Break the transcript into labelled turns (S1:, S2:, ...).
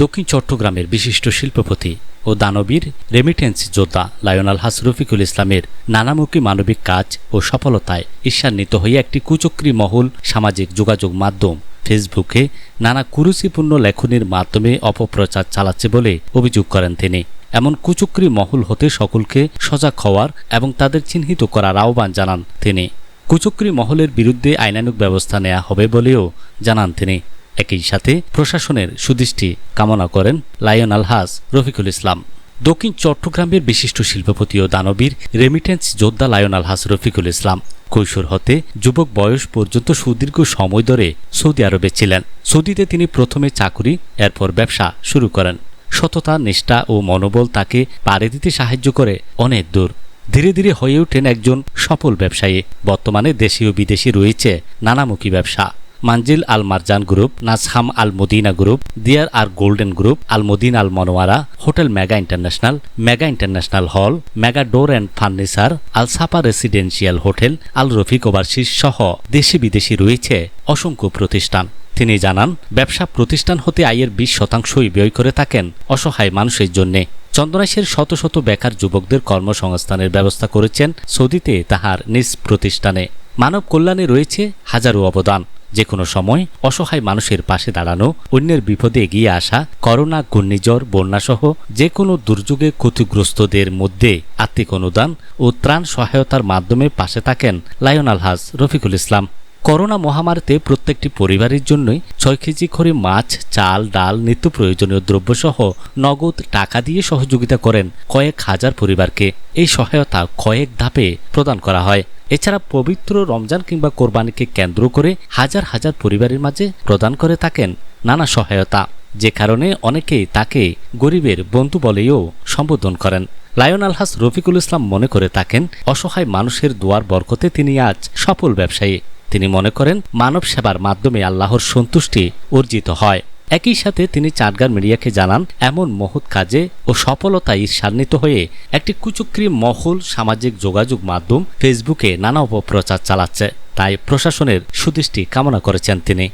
S1: দক্ষিণ চট্টগ্রামের বিশিষ্ট শিল্পপতি ও দানবীর রেমিটেন্স যোদ্ধা লায়নাল হাস রফিকুল ইসলামের নানামুখী মানবিক কাজ ও সফলতায় ঈর্ষান্বিত হয়ে একটি কুচক্রী মহল সামাজিক যোগাযোগ মাধ্যম ফেসবুকে নানা কুরুচিপূর্ণ লেখনির মাধ্যমে অপপ্রচার চালাচ্ছে বলে অভিযোগ করেন তিনি। এমন কুচক্রী মহল হতে সকলকে সজাগ হওয়ার এবং তাদের চিহ্নিত করার আহ্বান জানান তিনি। কুচক্রী মহলের বিরুদ্ধে আইনানুক ব্যবস্থা নেওয়া হবে বলেও জানান তিনি। একই সাথে প্রশাসনের সুদৃষ্টি কামনা করেন লায়ন আলহাস রফিকুল ইসলাম। দক্ষিণ চট্টগ্রামের বিশিষ্ট শিল্পপতি ও দানবীর রেমিটেন্স যোদ্ধা লায়ন আলহাস রফিকুল ইসলাম কৈশোর হতে যুবক বয়স পর্যন্ত সুদীর্ঘ সময় ধরে সৌদি আরবে ছিলেন। সৌদিতে তিনি প্রথমে চাকুরি, এরপর ব্যবসা শুরু করেন। সততা, নিষ্ঠা ও মনোবল তাকে পাড়ে দিতে সাহায্য করে অনেক দূর। ধীরে ধীরে হয়ে ওঠেন একজন সফল ব্যবসায়ী। বর্তমানে দেশীয় বিদেশি রয়েছে নানামুখী ব্যবসা। Manzil Al Marjan group, Nasham Al Madina group, Diyar R golden group, Al Madin Al Munawara, hotel mega international mega international hall, mega door and furniture, Al Safa residential hotel, Al Rafiq overseas সহ দেশি বিদেশি রয়েছে অসংখ্য প্রতিষ্ঠান। তিনি জানান, ব্যবসা প্রতিষ্ঠান হতে আয়ের বিশ শতাংশই ব্যয় করে থাকেন অসহায় মানুষের জন্যে। চন্দনাইশের শত শত বেকার যুবকদের কর্মসংস্থানের ব্যবস্থা করেছেন সৌদিতে তাহার নিজ প্রতিষ্ঠানে। মানব কল্যাণে রয়েছে হাজারো অবদান। যে কোনো সময় অসহায় মানুষের পাশে দাঁড়ানো, অন্যের বিপদে এগিয়ে আসা, করোনা, ঘূর্ণিঝড়, বন্যাসহ যে কোনো দুর্যোগে ক্ষতিগ্রস্তদের মধ্যে আর্থিক অনুদান ও ত্রাণ সহায়তার মাধ্যমে পাশে থাকেন লায়ন আলহাজ রফিকুল ইসলাম। করোনা মহামারীতে প্রত্যেকটি পরিবারের জন্যই ছয় কেজি করে মাছ, চাল, ডাল নিত্য প্রয়োজনীয় দ্রব্যসহ নগদ টাকা দিয়ে সহযোগিতা করেন কয়েক হাজার পরিবারকে। এই সহায়তা কয়েক ধাপে প্রদান করা হয়। এছাড়া পবিত্র রমজান কিংবা কোরবানিকে কেন্দ্র করে হাজার হাজার পরিবারের মাঝে প্রদান করে থাকেন নানা সহায়তা। যে কারণে অনেকেই তাকে গরিবের বন্ধু বলেও সম্বোধন করেন। লায়ন আলহাস রফিকুল ইসলাম মনে করে থাকেন, অসহায় মানুষের দুয়ার বরকতে তিনি আজ সফল ব্যবসায়ী। তিনি মনে করেন, মানব সেবার মাধ্যমে আল্লাহর সন্তুষ্টি অর্জিত হয়। একই সাথে তিনি চাটগার মিডিয়াকে জানান, এমন মহৎ কাজে ও সফলতায় ঈর্ষান্বিত হয়ে একটি কুচুক্রি মহল সামাজিক যোগাযোগ মাধ্যম ফেসবুকে নানা অপপ্রচার চালাচ্ছে। তাই প্রশাসনের সুদৃষ্টি কামনা করেছেন তিনি।